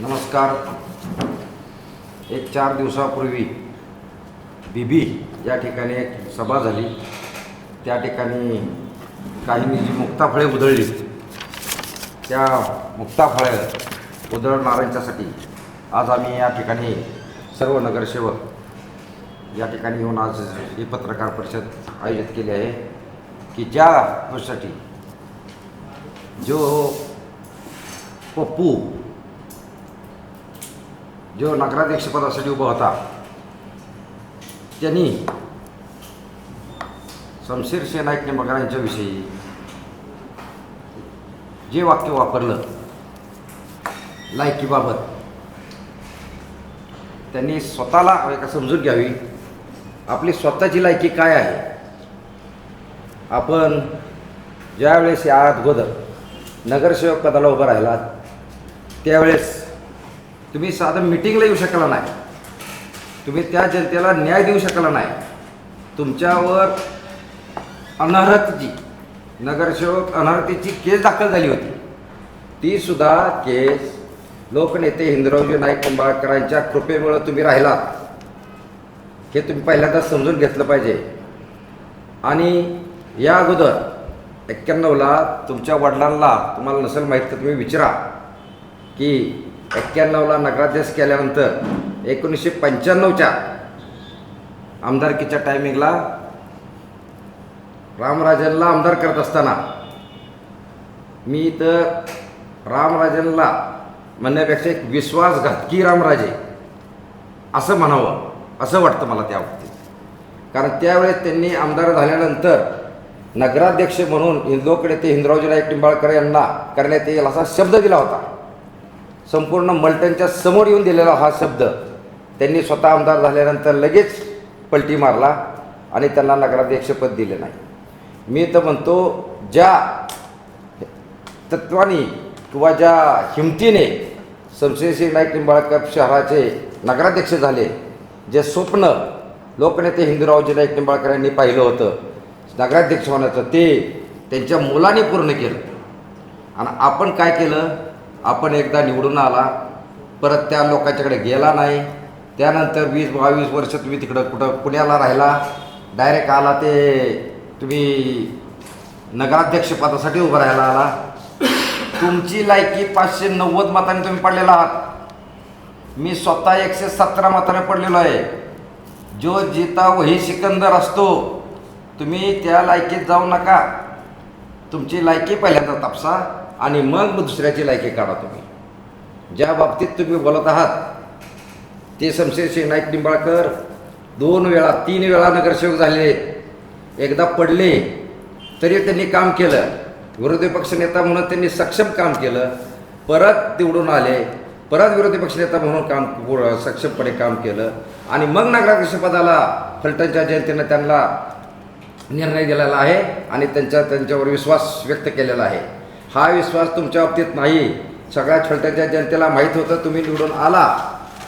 नमस्कार. एक चार दिवसापूर्वी बीबी या ठिकाणी एक सभा झाली. त्या ठिकाणी काहींनी जी मुक्ताफळे उधळली त्या मुक्ताफळे उधळणाऱ्यांच्यासाठी आज आम्ही या ठिकाणी सर्व नगरसेवक या ठिकाणी येऊन आज ही पत्रकार परिषद आयोजित केली आहे की ज्या गोष्टीसाठी जो पप्पू जो नगराध्यक्षपदासाठी उभा होता त्यांनी शमशेर शेख नाईक निंबाळकर यांच्याविषयी जे वाक्य वापरलं लायकीबाबत त्यांनी स्वतःला एका समजून घ्यावी. आपली स्वतःची लायकी काय आहे? आपण ज्यावेळेस या अगोदर नगरसेवक पदाला उभं राहिलात त्यावेळेस तुम्ही साधं मिटिंगला येऊ शकला नाही. तुम्ही त्या जनतेला न्याय देऊ शकला नाही. तुमच्यावर अनर्हतेची नगरसेवक अनर्हतेची केस दाखल झाली होती. ती सुद्धा केस लोकनेते हिंदरावजी नाईक निंबाळकरांच्या कृपेमुळं तुम्ही राहिलात. हे तुम्ही पहिल्यांदा समजून घेतलं पाहिजे. आणि या अगोदर एक्क्याण्णवला तुमच्या वडिलांना तुम्हाला नसेल माहीत तर तुम्ही विचारा की एक्क्याण्णवला नगराध्यक्ष केल्यानंतर एकोणीसशे पंच्याण्णवच्या आमदारकीच्या टायमिंगला रामराजनला आमदार करत असताना मी तर रामराजनला म्हणण्यापेक्षा एक विश्वासघातकी रामराजे असं म्हणावं असं वाटतं मला त्या बाबतीत. कारण त्यावेळेस त्यांनी आमदार झाल्यानंतर नगराध्यक्ष म्हणून हिंदूकडे ते हिंदरावजी नाईक टिंबाळकर यांना करण्यात येईल असा शब्द दिला होता. संपूर्ण मल्टनच्या समोर येऊन दिलेला हा शब्द त्यांनी स्वतः आमदार झाल्यानंतर लगेच पलटी मारला आणि त्यांना नगराध्यक्षपद दिले नाही. मी तर म्हणतो ज्या तत्वानी किंवा ज्या हिमतीने शमशेरसिंग नाईक निंबाळकर शहराचे नगराध्यक्ष झाले जे स्वप्न लोकनेते हिंदूरावजी नाईक निंबाळकर यांनी पाहिलं होतं नगराध्यक्ष होण्याचं ते त्यांच्या मुलाने पूर्ण केलं. आणि आपण काय केलं? आपण एकदा निवडून आला परत त्या लोकांच्याकडे गेला नाही. त्यानंतर वीस बावीस वर्ष तुम्ही तिकडं कुठं पुण्याला राहिला डायरेक्ट आला ते तुम्ही नगराध्यक्षपदासाठी उभं राहायला आला. तुमची लायकी पाचशे नव्वद मतांनी तुम्ही पडलेला आहात. मी स्वतः एकशे सतरा मताने पडलेलो आहे. जो जिता वही सिकंदर असतो तुम्ही त्या लायकीत जाऊ नका. तुमची लायकी पहिल्यांदा तापसा आणि मग दुसऱ्याची लायकी काढा तुम्ही. ज्या बाबतीत तुम्ही बोलत आहात ते शमशेर सिंग नाईक निंबाळकर दोन वेळा तीन वेळा नगरसेवक झाले एकदा पडले तरी त्यांनी काम केलं. विरोधी पक्षनेता म्हणून त्यांनी सक्षम काम केलं. परत निवडून आले परत विरोधी पक्षनेता म्हणून काम सक्षमपणे काम केलं. आणि मग नगराध्यक्षपदाला फलटणच्या जयंतीनं त्यांना निर्णय दिलेला आहे आणि त्यांच्या त्यांच्यावर विश्वास व्यक्त केलेला आहे. हा विश्वास तुमच्या बाबतीत नाही. सगळ्या फलटणच्या जनतेला माहीत होतं तुम्ही निवडून आला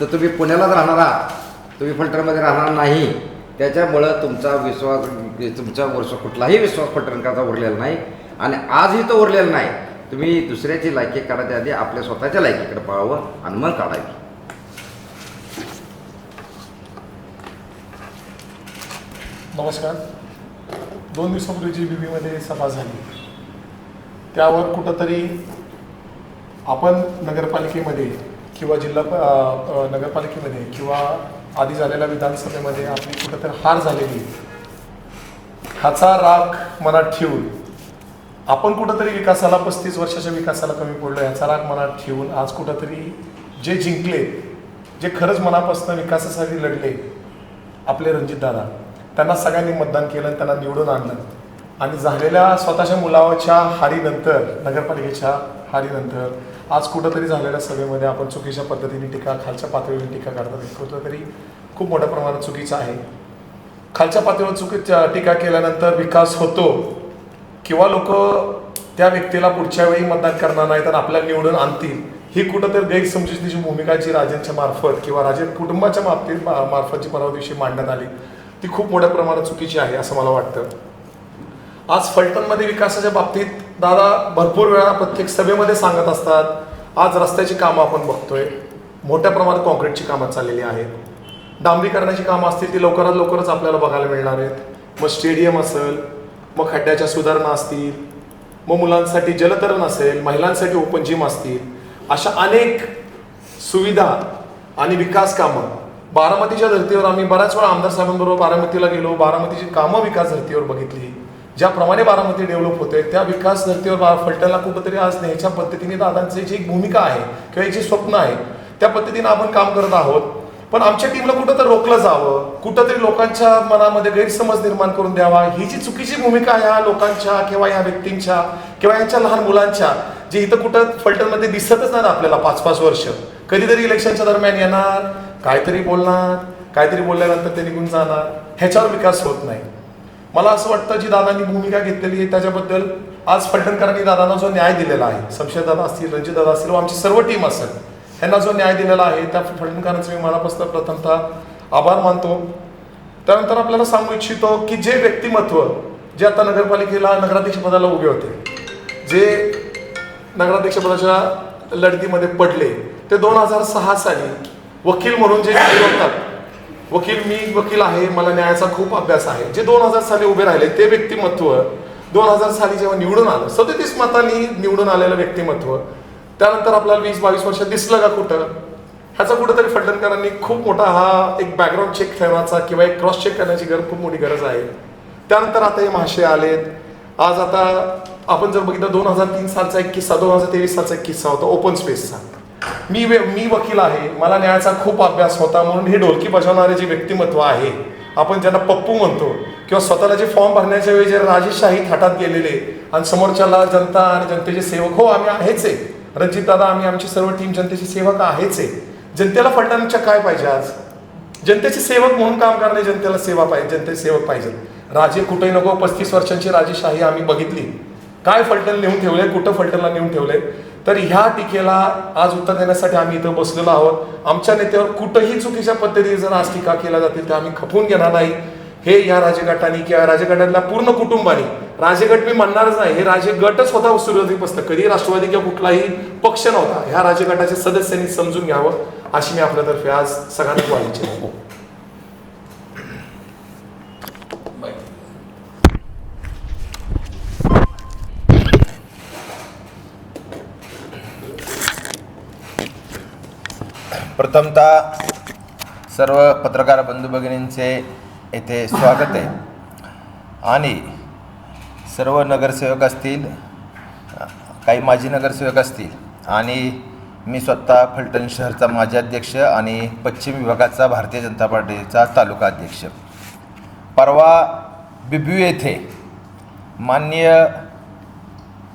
तर तुम्ही पुण्यालाच राहणार आहात. तुम्ही फलटणमध्ये राहणार नाही. त्याच्यामुळं तुमचा विश्वास तुमच्या वर्ष कुठलाही विश्वास फलटणकरता उरलेला नाही. आणि आजही तो उरलेला नाही. तुम्ही दुसऱ्याची लायकी काढायच्या आधी आपल्या स्वतःच्या लायकीकडे पाहावं आणि मग काढावी. नमस्कार. दोन दिवसापूर्वी जी बी बीमध्ये सभा झाली. त्यावर कुठंतरी आपण नगरपालिकेमध्ये किंवा जिल्हा प- नगरपालिकेमध्ये किंवा आधी झालेल्या विधानसभेमध्ये आपली कुठंतरी हार झालेली. ह्याचा राग मनात ठेवून आपण कुठंतरी विकासाला पस्तीस वर्षाच्या विकासाला कमी पडलो ह्याचा राग मनात ठेवून आज कुठंतरी जे जिंकले जे खरंच मनापासून विकासासाठी लढले आपले रणजितदादा. त्यांना सगळ्यांनी मतदान केलं आणि त्यांना निवडून आणलं. आणि झालेल्या स्वतःच्या मुलाच्या हारीनंतर नगरपालिकेच्या हारीनंतर आज कुठंतरी झालेल्या सभेमध्ये आपण चुकीच्या पद्धतीने टीका खालच्या पातळीवर टीका करतात कुठं कुठंतरी खूप मोठ्या प्रमाणात चुकीचं आहे. खालच्या पातळीवर चुकीच्या टीका केल्यानंतर विकास होतो किंवा लोक त्या व्यक्तीला पुढच्या वेळी मतदान करणार नाही तर आपल्याला निवडून आणतील ही कुठंतरी गैरसमजुतीची भूमिका जी राजेंच्या मार्फत किंवा राजे कुटुंबाच्या बाबतीत मा- मार्फत जी परवा दिवशी मांडण्यात आली. ती खूप मोठ्या प्रमाणात चुकीची आहे असं मला वाटतं. आज फलटणमध्ये विकासाच्या बाबतीत दादा भरपूर वेळा प्रत्येक सभेमध्ये सांगत असतात आज रस्त्याची कामं आपण बघतोय मोठ्या प्रमाणात कॉन्क्रीटची कामं चाललेली आहेत. डांबरीकरणाची कामं असतील ती लवकरात लवकरच आपल्याला बघायला मिळणार आहेत. मग स्टेडियम असेल मग खड्ड्याच्या सुधारणा असतील मग मुलांसाठी जलतरण असेल महिलांसाठी ओपन जिम असतील अशा अनेक सुविधा आणि विकास कामं बारामतीच्या धर्तीवर आम्ही बऱ्याच वेळा आमदार साहेबांबरोबर बारामतीला गेलो. बारामतीची कामं विकास धर्तीवर बघितली. ज्याप्रमाणे बारामती डेव्हलप होते त्या विकास धर्तीवर बा फलटणला कुठंतरी आज न्यायच्या पद्धतीने दादांची जी भूमिका आहे किंवा एक जी स्वप्न आहे त्या पद्धतीने आपण काम करत आहोत. पण आमच्या टीमला कुठं तर रोखलं जावं. कुठंतरी लोकांच्या मनामध्ये गैरसमज निर्माण करून द्यावा. ही जी चुकीची भूमिका ह्या लोकांच्या किंवा ह्या व्यक्तींच्या किंवा यांच्या लहान मुलांच्या जे इथं कुठं फलटणमध्ये दिसतच नाही आपल्याला पाच पाच वर्ष. कधीतरी इलेक्शनच्या दरम्यान येणार. काहीतरी बोलणार काहीतरी बोलल्यानंतर ते निघून जाणार. ह्याच्यावर विकास होत नाही. मला असं वाटतं जी दादांनी भूमिका घेतलेली आहे त्याच्याबद्दल आज फलटणकरांनी दादांना जो न्याय दिलेला आहे संशयदादा दादा असतील रणजित दादा असतील व आमची सर्व टीम असेल ह्यांना जो न्याय दिलेला आहे त्या फलटणकरांचं मी मनापासून प्रथमतः आभार मानतो. त्यानंतर आपल्याला सांगू इच्छितो की जे व्यक्तिमत्व जे आता नगरपालिकेला नगराध्यक्ष पदाला उभे होते जे नगराध्यक्षपदाच्या लढतीमध्ये पडले ते दोन हजार सहा साली वकील म्हणून जे होतात. वकील मी वकील आहे मला न्यायाचा खूप अभ्यास आहे. जे दोन हजार साली उभे राहिले ते व्यक्तिमत्व दोन हजार साली जेव्हा निवडून आलं सदतीस मतांनी निवडून आलेलं व्यक्तिमत्व त्यानंतर आपल्याला वीस बावीस वर्ष दिसलं का कुठं? ह्याचा कुठंतरी फलटणकरांनी खूप मोठा हा एक बॅकग्राऊंड चेक ठेवण्याचा किंवा एक क्रॉस चेक करण्याची गरज खूप मोठी गरज आहे. त्यानंतर आता हे महाशय आलेत. आज आता आपण जर बघितलं दोन हजार तीन सालचा एक किस्सा दोन हजार तेवीस सालचा एक किस्सा होता ओपन स्पेसचा मी वे- मी वकील आहे मला न्यायाचा खूप अभ्यास होता म्हणून हे ढोलकी बजावणारे जे व्यक्तिमत्व आहे आपण ज्यांना पप्पू म्हणतो किंवा स्वतःला जे फॉर्म भरण्याच्या वेळी जे राजेशाही थाटात गेलेले आणि समोरच्याला जनता आणि जनतेचे सेवक हो आम्ही आहेच आहे. रणजित दादा आम्ही आमची सर्व टीम जनतेचे सेवक आहेच आहे. जनतेला फडणवीसच्या काय पाहिजे आज? जनतेचे सेवक म्हणून काम करणे जनतेला सेवा पाहिजे जनतेचे सेवक पाहिजे. राजे कुठे नको पस्तीस वर्षांची राजेशाही आम्ही बघितली. काय फलटण नेऊन ठेवले कुठं फलटणला नेऊन ठेवले? तर ह्या टीकेला आज उत्तर देण्यासाठी आम्ही इथं बसलेलो आहोत. आमच्या नेत्यावर कुठंही चुकीच्या पद्धतीने जर आज टीका केल्या जातील तर आम्ही खपून घेणार नाही. हे या राजगटाने किंवा राजगटातल्या पूर्ण कुटुंबाने राजगट मी म्हणणारच नाही हे राजगटच होता सुरुवातीपासून कधी राष्ट्रवादी किंवा कुठलाही पक्ष नव्हता. ह्या राजगटाच्या सदस्यांनी समजून घ्यावं अशी मी आपल्यातर्फे आज सगळ्यांना वाढीची इच्छितो प्रथमतः सर्व पत्रकार बंधू भगिनींचे येथे स्वागत आहे. आणि सर्व नगरसेवक असतील काही माजी नगरसेवक असतील आणि मी स्वतः फलटण शहरचा माजी अध्यक्ष आणि पश्चिम विभागाचा भारतीय जनता पार्टीचा तालुका अध्यक्ष. परवा बिब्यू येथे माननीय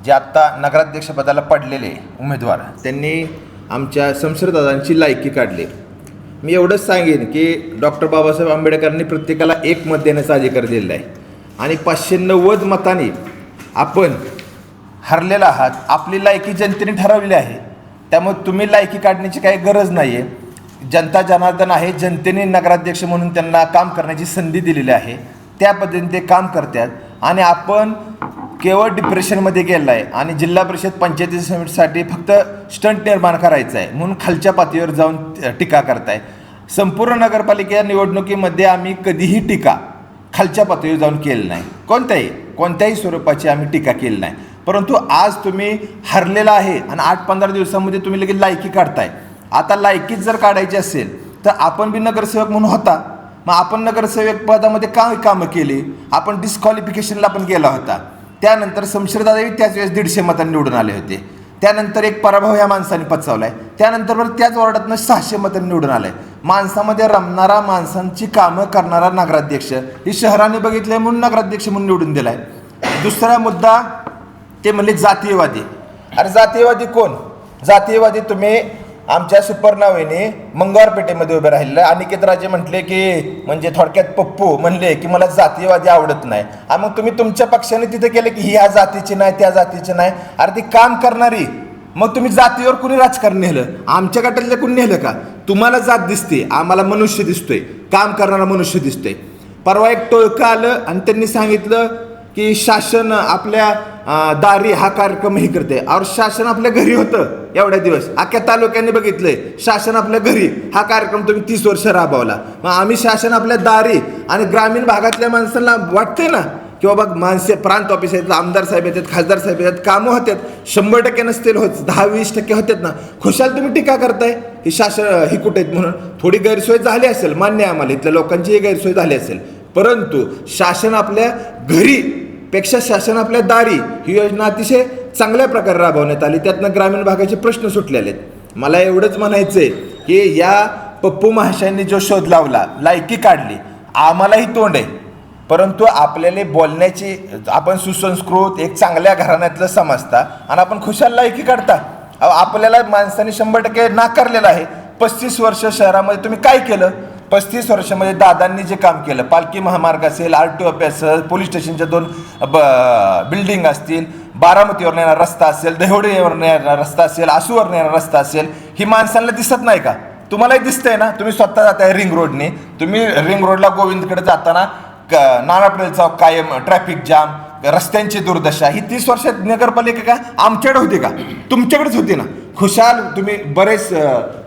जे आत्ता नगराध्यक्षपदाला पडलेले उमेदवार त्यांनी आमच्या शमशेरदादांची लायकी काढली. मी एवढंच सांगेन की डॉक्टर बाबासाहेब आंबेडकरांनी प्रत्येकाला एक मत देण्याचा अधिकार दिलेला आहे. आणि पाचशे नव्वद मताने आपण हरलेला आहात आपली लायकी जनतेने ठरवली आहे. त्यामुळे तुम्ही लायकी काढण्याची काही गरज नाही आहे जनता जनार्दन आहे जनतेने नगराध्यक्ष म्हणून त्यांना काम करण्याची संधी दिलेली आहे. त्या पद्धतीने ते काम करतात. आणि आपण केवळ डिप्रेशनमध्ये गेला आहे आणि जिल्हा परिषद पंचायती समितीसाठी फक्त स्टंट निर्माण करायचं आहे म्हणून खालच्या पातळीवर जाऊन टीका करताय. संपूर्ण नगरपालिका निवडणुकीमध्ये आम्ही कधीही टीका खालच्या पातळीवर जाऊन केली नाही. कोणत्याही कोणत्याही स्वरूपाची आम्ही टीका केली नाही. परंतु आज तुम्ही हरलेला आहे आणि आठ पंधरा दिवसामध्ये तुम्ही लगेच लायकी काढताय. आता लायकीच जर काढायची असेल तर आपण बी नगरसेवक म्हणून होता. मग आपण नगरसेवक पदामध्ये काय कामं केली? आपण डिस्क्वालिफिकेशनला पण गेला होता. त्यानंतर शमशेरदादाही त्याच वेळेस दीडशे मतांनी निवडून आले होते. त्यानंतर एक पराभव ह्या माणसाने पचवलाय. त्यानंतर बरं त्याच वॉर्डातनं सहाशे मतांनी निवडून आलंय माणसामध्ये रमणारा माणसांची कामं करणारा नगराध्यक्ष. ही शहराने बघितलंय म्हणून नगराध्यक्ष म्हणून निवडून दिलाय. दुसरा मुद्दा ते म्हणले जातीयवादी. अरे जातीयवादी कोण? जातीयवादी तुम्ही आमच्या सुपर्णावेने मंगळवार पेठेमध्ये उभे राहिले अनिकेत राजे म्हटले की म्हणजे थोडक्यात पप्पू म्हणले की मला जातीयवादी आवडत नाही. आणि मग तुम्ही तुमच्या पक्षाने तिथे केले की ही ह्या जातीची नाही त्या जातीची नाही. अरे ती काम करणारी. मग तुम्ही जातीवर कुणी राजकारण नेलं? आमच्या गटातल्या कुणी नेलं का? तुम्हाला जात दिसते. आम्हाला मनुष्य दिसतोय. काम करणारा मनुष्य दिसतोय. परवा एक टोळकं आलं आणि त्यांनी सांगितलं की शासन आपल्या दारी हा कार्यक्रम हे करते. और शासन आपल्या घरी होतं एवढ्या दिवस. अख्ख्या तालुक्यांनी बघितलंय. शासन आपल्या घरी. हा कार्यक्रम तुम्ही तीस वर्ष राबवला. मग आम्ही शासन आपल्या दारी आणि ग्रामीण भागातल्या माणसांना वाटते ना किंवा बघ माणसे प्रांत ऑफिस आहेत आमदार साहेब येतात खासदार साहेब येतात कामं होतात. शंभर टक्के नसतील होत दहा वीस टक्के होतात ना. खुशाल तुम्ही टीका करताय? ही शासन ही कुठे आहेत म्हणून? थोडी गैरसोय झाली असेल मान्य आहे आम्हाला. इथल्या लोकांची गैरसोय झाली असेल. परंतु शासन आपल्या घरी पेक्षा शासन आपल्या दारी ही योजना अतिशय चांगल्या प्रकारे राबवण्यात आली. त्यातनं ग्रामीण भागाचे प्रश्न सुटलेले आहेत. मला एवढंच म्हणायचं आहे की या पप्पू महाशयांनी जो शोध लावला लायकी काढली आम्हालाही तोंड आहे. परंतु आपल्याला बोलण्याची आपण सुसंस्कृत एक चांगल्या घराण्यातलं समजता आणि आपण खुशाल लायकी काढता. आपल्याला माणसाने शंभर टक्के नाकारलेलं आहे. पस्तीस वर्ष शहरामध्ये तुम्ही काय केलं? पस्तीस वर्षामध्ये दादांनी जे काम केलं पालखी महामार्ग असेल आर टी ऑफी असेल पोलीस स्टेशनच्या दोन ब बिल्डिंग असतील बारामतीवर येणारा रस्ता असेल दहिवडीवर येणारा रस्ता असेल आसूवर येणारा रस्ता असेल ही माणसांना दिसत नाही का? तुम्हालाही दिसतंय ना? तुम्ही स्वतः जाताय रिंग रोडने. तुम्ही रिंग रोडला गोविंदकडे जाताना क नानापडेल चौक कायम ट्रॅफिक जाम रस्त्यांची दुर्दशा. ही तीस वर्षात नगरपालिका का? आमच्याकडे होती का? तुमच्याकडेच होती ना? खुशाल तुम्ही बरेच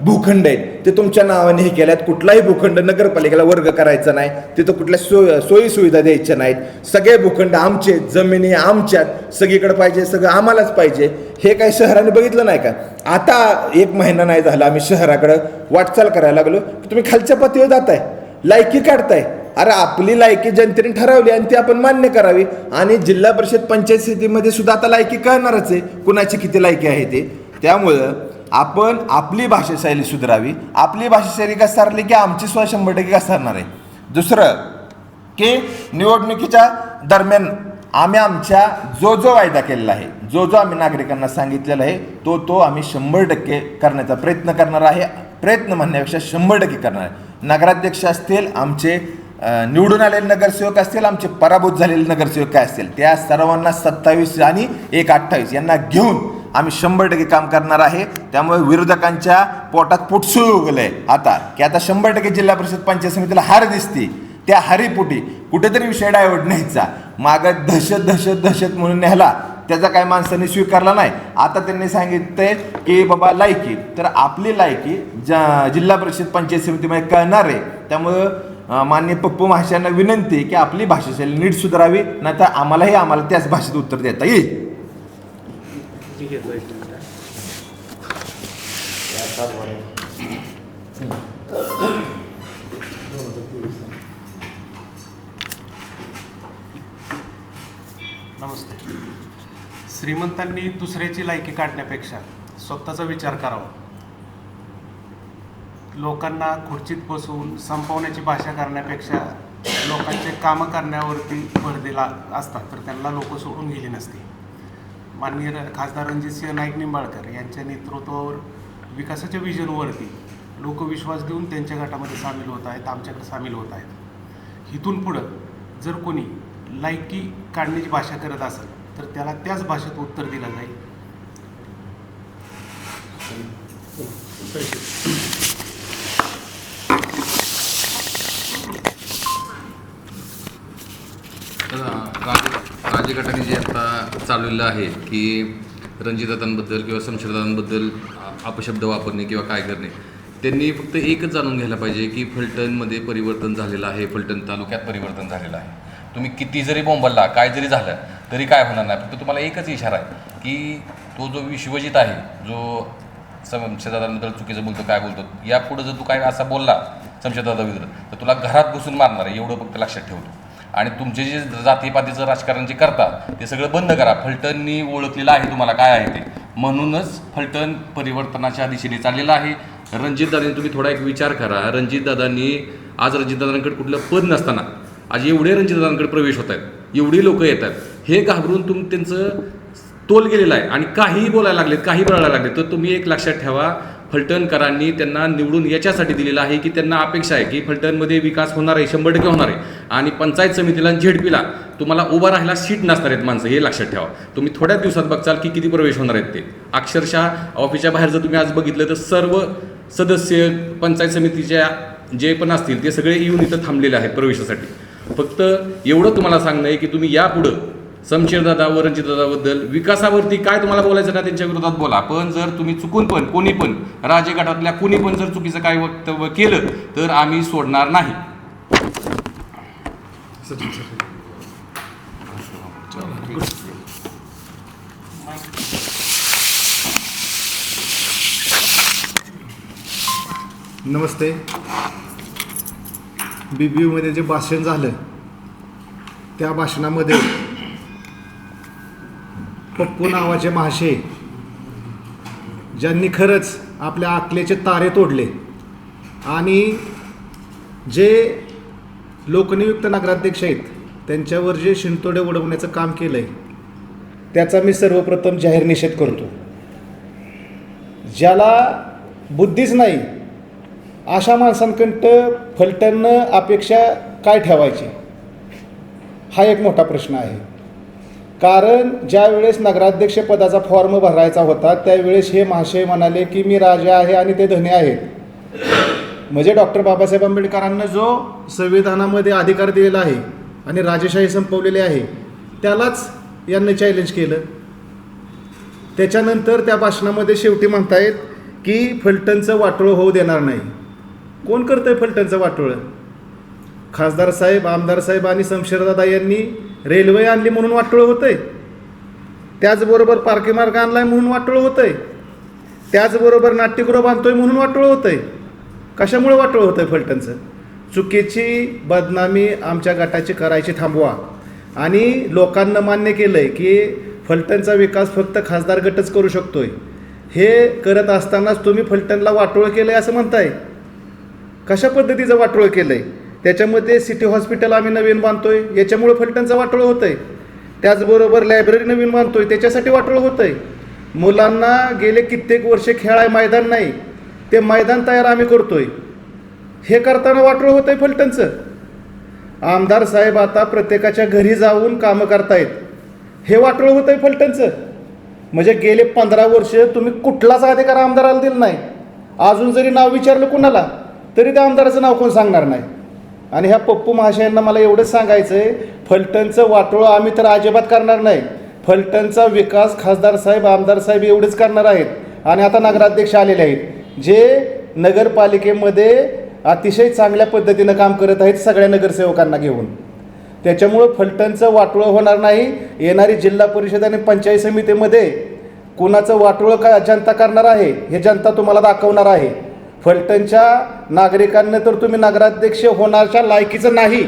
भूखंड आहेत. ते तुमच्या नावाने हे केल्यात. कुठलाही भूखंड नगरपालिकेला वर्ग करायचा नाही. तिथं कुठल्या सोय सोयी सुविधा द्यायच्या नाहीत. सगळे भूखंड आमचे जमिनी आमच्यात सगळीकडे पाहिजे सगळं आम्हालाच पाहिजे. हे काही शहराने बघितलं नाही का? आता एक महिना नाही झाला आम्ही शहराकडं वाटचाल करायला लागलो. की तुम्ही खालच्या पातळीवर जाताय. लायकी काढताय. अरे आपली लायकी जनतेने ठरवली आणि ती आपण मान्य करावी. आणि जिल्हा परिषद पंचायत समितीमध्ये सुद्धा आता लायकी कळणारच आहे. कुणाची किती लायकी आहे ते? त्यामुळं आपण आपली भाषाशैली सुधारावी. आपली भाषाशैली घसरली की आमची स्व शंभर टक्के घसरणार आहे. दुसरं की निवडणुकीच्या दरम्यान आम्ही आमच्या जो जो वायदा केलेला आहे जो जो आम्ही नागरिकांना सांगितलेला आहे तो तो आम्ही शंभर टक्के करण्याचा प्रयत्न करणार आहे. प्रयत्न म्हणण्यापेक्षा शंभर टक्के करणार आहे. नगराध्यक्ष असतील आमचे निवडून आलेले नगरसेवक असतील आमचे पराभूत झालेले नगरसेवक काय असतील त्या सर्वांना सत्तावीस आणि एक अठ्ठावीस यांना घेऊन आम्ही शंभर टक्के काम करणार आहे. त्यामुळे विरोधकांच्या पोटात पुटसूळ उगलंय आता की आता शंभर टक्के जिल्हा परिषद पंचायत समितीला हार दिसते त्या हरीपुटी कुठेतरी विषय डायवर्ट न्यायचा. मागं दहशत दहशत दहशत म्हणून न्यायला त्याचा काय माणसाने स्वीकारला नाही. आता त्यांनी सांगितलंय की बाबा लायकी. तर आपली लायकी ज जिल्हा परिषद पंचायत समितीमध्ये कळणार आहे. त्यामुळं मान्य पप्पू महाशयांना विनंती की आपली भाषाशैली नीट सुधारावी नाहीतर आम्हालाही आम्हाला त्याच भाषेत उत्तर देता येईल. नमस्ते. श्रीमंतांनी दुसऱ्याची लायकी काढण्यापेक्षा स्वतःचा विचार करावा. लोकांना खुर्चीत बसून संपवण्याची भाषा करण्यापेक्षा लोकांचे कामं करण्यावरती भर दिला असतात तर त्यांना लोक सोडून गेली नसती. माननीय र- खासदार रणजितसिंह नाईक निंबाळकर यांच्या नेतृत्वावर विकासाच्या विजनवरती लोक विश्वास देऊन त्यांच्या गटामध्ये सामील होत आहेत आमच्याकडे सामील होत आहेत. इथून पुढं जर कोणी लायकी काढण्याची भाषा करत असेल तर त्याला त्याच भाषेत उत्तर दिलं जाईल. तर राज राजगटाने जे आता चाललेलं आहे की रणजितदादांबद्दल किंवा संशयदादांबद्दल अपशब्द वापरणे किंवा काय करणे त्यांनी फक्त एकच जाणून घ्यायला पाहिजे की फलटणमध्ये परिवर्तन झालेलं आहे फलटण तालुक्यात परिवर्तन झालेलं आहे. तुम्ही किती जरी बोंबलला काय जरी झालं तरी काय होणार नाही. फक्त तुम्हाला एकच इशारा आहे की तो जो विश्वजित आहे जो शमशेरदादांबद्दल चुकीचं बोलतो काय बोलतो यापुढं जर तू काय असा बोलला संशयदादा विरुद्ध तर तुला घरात बसून मारणार आहे एवढं फक्त लक्षात ठेवतो. आणि तुमचे जे जातीपातीचं राजकारण जे करता ते सगळं बंद करा. फलटणनी ओळखलेलं आहे तुम्हाला काय आहे ते. म्हणूनच फलटण परिवर्तनाच्या दिशेने चाललेलं आहे. रणजितदादांनी तुम्ही थोडा एक विचार करा. रणजितदादांनी आज रणजितदादांकडे कुठलं पद नसताना आज एवढे रणजितदादांकडे प्रवेश होत आहेत एवढी लोक येत आहेत. हे घाबरून तुम त्यांचं तोल गेलेला आहे. आणि काहीही बोलायला लागलेत काही बोलायला लागले तर तुम्ही एक लक्षात ठेवा. फलटणकरांनी त्यांना निवडून याच्यासाठी दिलेलं आहे की त्यांना अपेक्षा आहे की फलटणमध्ये विकास होणार आहे शंभर टक्के होणार आहे. आणि पंचायत समितीला झेडपीला तुम्हाला उभा राहायला सीट नसणार आहेत माणसं हे लक्षात ठेवा. तुम्ही थोड्याच दिवसात बघचाल की किती प्रवेश होणार आहेत ते. अक्षरशः ऑफिसच्या बाहेर जर तुम्ही आज बघितलं तर सर्व सदस्य पंचायत समितीच्या जे पण असतील ते सगळे येऊन इथं थांबलेले आहेत प्रवेशासाठी. फक्त एवढं तुम्हाला सांगणं आहे की तुम्ही यापुढं समशेरदादा व रणजितदादाबद्दल विकासावरती काय तुम्हाला बोलायचं ना त्यांच्या विरोधात? बोला. पण जर तुम्ही चुकून पण कोणी पण राजे गटातल्या कोणी पण जर चुकीचं काय वक्तव्य केलं तर आम्ही सोडणार नाही. नमस्ते. बी बी यूमध्ये जे भाषण झालं त्या भाषणामध्ये पप्पू नावाचे महाशे ज्यांनी खरंच आपल्या आकलेचे तारे तोडले. आणि जे लोकनियुक्त नगराध्यक्ष आहेत त्यांच्यावर जे शिंतोडे उडवण्याचं काम केलं आहे त्याचा मी सर्वप्रथम जाहीर निषेध करतो. ज्याला बुद्धीच नाही अशा माणसांकंट फलटणनं अपेक्षा काय ठेवायची? हा एक मोठा प्रश्न आहे. कारण ज्या वेळेस नगराध्यक्षपदाचा फॉर्म भरायचा होता त्यावेळेस हे महाशय म्हणाले की मी राजा आहे आणि ते धनी आहेत. म्हणजे डॉक्टर बाबासाहेब आंबेडकरांना जो संविधानामध्ये अधिकार दिलेला आहे आणि राजेशाही संपवलेली आहे त्यालाच यांनी चॅलेंज केलं. त्याच्यानंतर त्या भाषणामध्ये शेवटी म्हणतायत की फलटणचं वाटोळं होऊ देणार नाही. कोण करतंय फलटणचं वाटोळं? खासदार साहेब आमदार साहेब आणि शमशेरदादा यांनी रेल्वे आणली म्हणून वाटोळं होतंय. त्याचबरोबर पार्की मार्ग आणलाय म्हणून वाटोळं होतंय. त्याचबरोबर नाट्यगृह बांधतोय म्हणून वाटोळं होतंय. कशामुळे वाटोळं होतंय फलटणचं? चुकीची बदनामी आमच्या गटाची करायची थांबवा. आणि लोकांना मान्य केलं आहे की फलटणचा विकास फक्त खासदार गटच करू शकतोय. हे करत असतानाच तुम्ही फलटणला वाटोळं केलं आहे असं म्हणताय. कशा पद्धतीचं वाटोळं केलं आहे त्याच्यामध्ये सिटी हॉस्पिटल आम्ही नवीन बांधतोय. याच्यामुळे फलटणचं वाटोळं होतं आहे त्याचबरोबर लायब्ररी नवीन बांधतोय. त्याच्यासाठी वाटोळं होतं आहे मुलांना गेले कित्येक वर्ष खेळाय मैदान नाही. ते मैदान तयार आम्ही करतोय. हे करताना वाटोळं होतं आहे फलटणचं. आमदार साहेब आता प्रत्येकाच्या घरी जाऊन कामं करतायत. हे वाटोळं होतं आहे फलटणचं. म्हणजे गेले पंधरा वर्ष तुम्ही कुठलाच अधिकार आमदाराला दिला नाही. अजून जरी नाव विचारलं कुणाला तरी त्या आमदाराचं नाव कोण सांगणार नाही. आणि ह्या पप्पू महाशयांना मला एवढंच सांगायचं आहे फलटणचं वाटोळं आम्ही तर अजिबात करणार नाही. फलटणचा विकास खासदार साहेब आमदार साहेब एवढेच करणार आहेत. आणि आता नगराध्यक्ष आलेले आहेत. जे नगरपालिकेमध्ये अतिशय चांगल्या पद्धतीनं काम करत आहेत सगळ्या नगरसेवकांना घेऊन. त्याच्यामुळं फलटणचं वाटोळं होणार नाही. येणारी जिल्हा परिषद आणि पंचायत समितीमध्ये कुणाचं वाटोळं का जनता करणार आहे हे जनता तुम्हाला दाखवणार आहे. फलटणच्या नागरिकांना तर तुम्ही नगराध्यक्ष होणारच्या लायकीचं नाही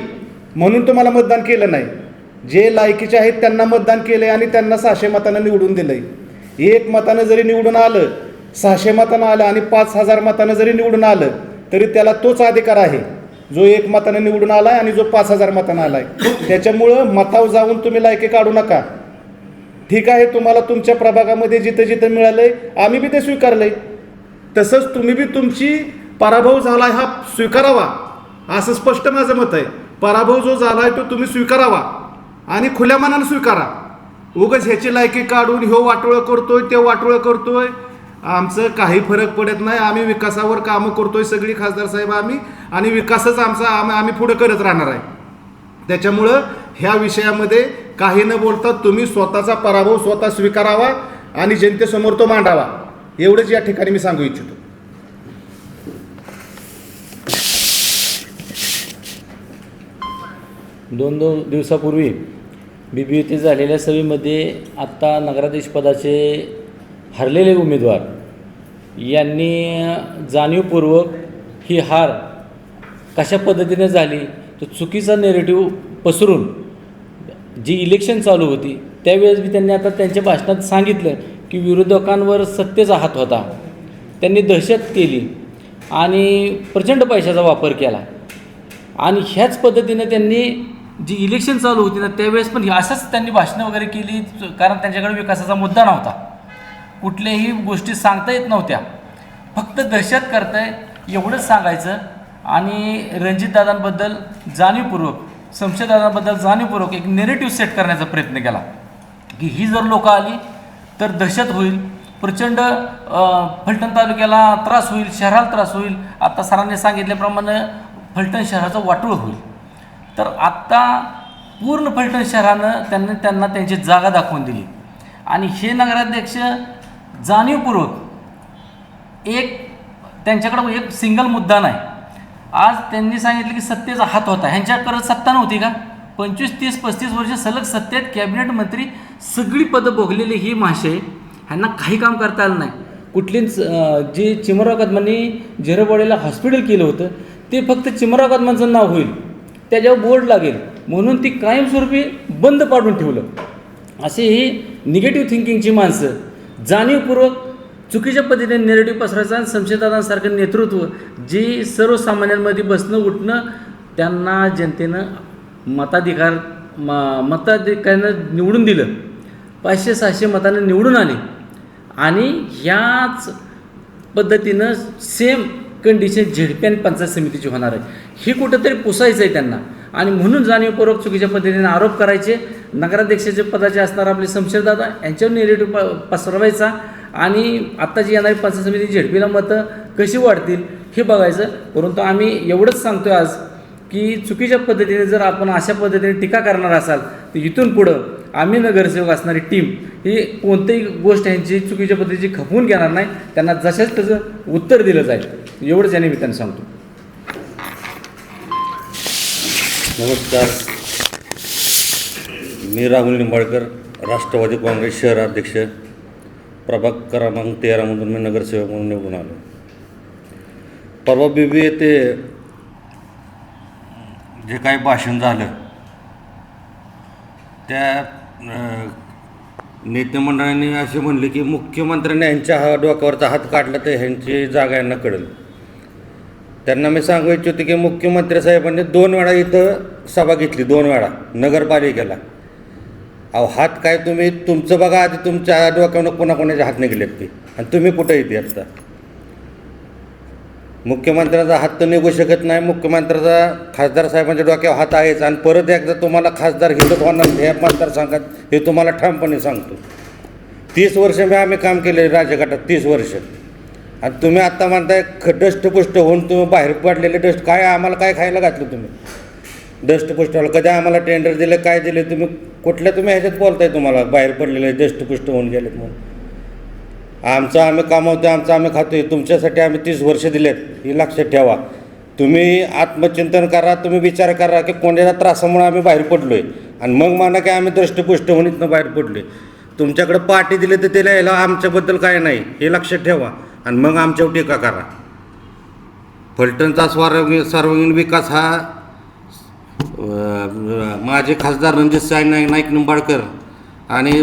म्हणून तुम्हाला मतदान केलं नाही. जे लायकीचे आहेत त्यांना मतदान केलं आणि त्यांना सहाशे मतानं निवडून दिलं आहे एक मतानं जरी निवडून आलं सहाशे मतानं आलं आणि पाच हजार मतानं जरी निवडून आलं तरी त्याला तोच अधिकार आहे. जो एक मतानं निवडून आला आहे आणि जो पाच हजार मतानं आला आहे त्याच्यामुळं मताव जाऊन तुम्ही लायकी काढू नका. ठीक आहे तुम्हाला तुमच्या प्रभागामध्ये जिथं जिथं मिळालं आहे आम्ही बी ते स्वीकारलं आहे तसंच तुम्ही बी तुमची पराभव झाला हा स्वीकारावा. असं स्पष्ट माझं मत आहे. पराभव जो झाला आहे तो तुम्ही स्वीकारावा आणि खुल्या मनानं स्वीकारा. उगाच ह्याची लायकी काढून ह्यो वाटोळं करतोय ते वाटोळं करतोय. आमचं काही फरक पडत नाही. आम्ही विकासावर कामं करतोय सगळी खासदार साहेब आम्ही आणि विकासच आमचा आम्ही आम्ही पुढं करत राहणार आहे. त्याच्यामुळं ह्या विषयामध्ये काही न बोलता तुम्ही स्वतःचा पराभव स्वतः स्वीकारावा आणि जनतेसमोर तो मांडावा. एवढंच या ठिकाणी मी सांगू इच्छितो. दोन दोन दिवसापूर्वी बी बी झालेल्या सभेमध्ये आत्ता नगराधीशपदाचे हरलेले उमेदवार यांनी जाणीवपूर्वक ही हार कशा पद्धतीने झाली तो चुकीचा नेरेटिव्ह पसरून जी इलेक्शन चालू होती त्यावेळेस मी त्यांनी आता त्यांच्या भाषणात सांगितलं की विरोधकांवर सत्तेचा हात होता. त्यांनी दहशत केली आणि प्रचंड पैशाचा वापर केला. आणि ह्याच पद्धतीनं त्यांनी जी इलेक्शन चालू होती ना त्यावेळेस पण असंच त्यांनी भाषणं वगैरे केली कारण त्यांच्याकडे विकासाचा मुद्दा नव्हता. कुठल्याही गोष्टी सांगता येत नव्हत्या. फक्त दहशत करताय एवढंच सांगायचं. आणि रणजितदादांबद्दल जाणीवपूर्वक संशयदादांबद्दल जाणीवपूर्वक एक नेरेटिव्ह सेट करण्याचा प्रयत्न केला. की ही जर लोकं आली तर दहशत होईल. प्रचंड फलटण तालुक्याला त्रास होईल शहराला त्रास होईल. आता सरांनी सांगितल्याप्रमाणे फलटण शहराचं वाटोळ होईल. तर आत्ता पूर्ण फलटण शहरानं त्यांनी त्यांना त्यांची जागा दाखवून दिली. आणि हे नगराध्यक्ष जाणीवपूर्वक एक त्यांच्याकडं एक सिंगल मुद्दा नाही. आज त्यांनी सांगितलं की सत्तेचा हात होता. ह्यांच्याकडं सत्ता नव्हती का? पंचवीस तीस पस्तीस वर्ष सलग सत्तेत कॅबिनेट मंत्री सगळी पदं भोगलेली ही मासे ह्यांना काही काम करता आलं नाही. कुठलीच जे चिमराव कदमांनी हॉस्पिटल केलं होतं ते फक्त चिमराव कदमांचं नाव होईल. त्याच्यावर बोर्ड लागेल. म्हणून ती कायमस्वरूपी बंद पाडून ठेवलं. असे ही निगेटिव्ह थिंकिंगची माणसं जाणीवपूर्वक चुकीच्या पद्धतीने नेरेटिव्ह पसरायचा आणि संशयदादांसारखं नेतृत्व जे सर्वसामान्यांमध्ये बसणं उठणं त्यांना जनतेनं मताधिकार म मताधिकारानं निवडून दिलं. पाचशे सहाशे मतानं निवडून आले. आणि ह्याच पद्धतीनं सेम कंडिशन झेडपी आणि पंचायत समितीची होणार आहे. हे कुठंतरी पुसायचं आहे त्यांना. आणि म्हणून जाणीवपूर्वक चुकीच्या पद्धतीने आरोप करायचे. नगराध्यक्षाचे पदाचे असणार आपले शमशेरदादा यांच्यावर निगेटिव्ह प पसरवायचा आणि आत्ता जी येणारी पंचायत समिती झेडपीला मतं कशी वाढतील हे बघायचं. परंतु आम्ही एवढंच सांगतोय आज की चुकीच्या पद्धतीने जर आपण अशा पद्धतीने टीका करणार असाल तर इथून पुढं आम्ही नगरसेवक असणारी टीम ही कोणतीही गोष्ट यांची चुकीच्या पद्धतीची खपवून घेणार नाही. त्यांना जशाच त्याचं उत्तर दिलं जाईल. एवढंच या निमित्ताने सांगतो. नमस्कार. मी राहुल निंबाळकर राष्ट्रवादी काँग्रेस शहर अध्यक्ष प्रभाग क्रमांक तेरामधून मी नगरसेवक म्हणून निवडून आलो. परवा बीबी येथे जे काही भाषण झालं त्या नेतेमंडळाने असे म्हणले की मुख्यमंत्र्यांनी यांच्या हा डोक्यावरचा हात काढला तर ह्यांची जागा यांना कळेल. त्यांना मी सांगू इच्छितो की मुख्यमंत्री साहेबांनी दोन वेळा इथं सभा घेतली दोन वेळा नगरपालिकेला. अहो हात काय तुम्ही तुमचं बघा आधी तुमच्या डोक्यावर कोणाकोणाचे हात निघलेत ते. आणि तुम्ही कुठं येते आता मुख्यमंत्र्याचा हात तर निघू शकत नाही. मुख्यमंत्र्याचा खासदार साहेबांच्या डोक्यावर हात आहेच. आणि परत एकदा तुम्हाला खासदार हिंदत होणार हे मतदारसंघात हे तुम्हाला ठामपणे सांगतो. तीस वर्ष मी आम्ही काम केले राजघाटात तीस वर्ष. आणि तुम्ही आत्ता म्हणताय ख डस्टपुष्ट होऊन तुम्ही बाहेर पडलेले डस्ट काय आम्हाला काय खायला घातलं तुम्ही? डस्टपुष्टवाला कधी आम्हाला टेंडर दिलं काय दिले तुम्ही कुठल्या तुम्ही ह्याच्यात बोलताय तुम्हाला बाहेर पडलेले डस्टपुष्ट होऊन गेलेत म्हणून? आमचं आम्ही कामावतो आमचं आम्ही खातोय. तुमच्यासाठी आम्ही तीस वर्ष दिलेत. हे लक्षात ठेवा. तुम्ही आत्मचिंतन करा तुम्ही विचार करा की कोणाच्या त्रासामुळे आम्ही बाहेर पडलो आहे आणि मग म्हणा की आम्ही दृष्टपुष्ट होऊन इथनं बाहेर पडलो आहे तुमच्याकडे पाठी दिली तर त्याला लिहायला आमच्याबद्दल काय नाही. हे लक्षात ठेवा. आणि मग आमच्यावर टीका करा. फलटणचा सर्वांगीण सार्वजनिक विकास हा माझे खासदार रणजित साई नाईक नाईक निंबाळकर आणि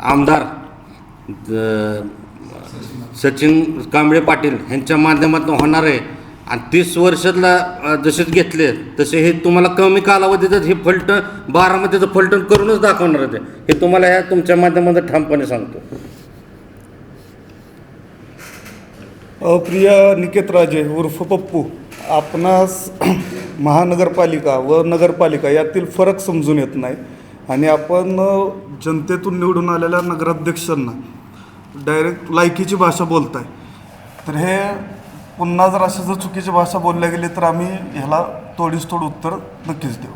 आमदार सचिन कांबळे पाटील यांच्या माध्यमातून होणार आहे. आणि तीस वर्षातला जसेच घेतले तसे हे तुम्हाला कमी कालावधीतच हे फलटण बारामतीचं फलटण करूनच दाखवणार आहे ते. हे तुम्हाला ह्या तुमच्या माध्यमातून ठामपणे सांगतो. अप्रिय निकेत राजे उर्फ पप्पू आपणास महानगरपालिका व नगरपालिका यातील फरक समजून येत नाही. आणि आपण जनतेतून निवडून आलेल्या नगराध्यक्षांना डायरेक्ट लायकीची भाषा बोलताय. तर हे पुन्हा जर अशा जर चुकीची भाषा बोलल्या गेली तर आम्ही ह्याला तोडीस तोड उत्तर नक्कीच देऊ.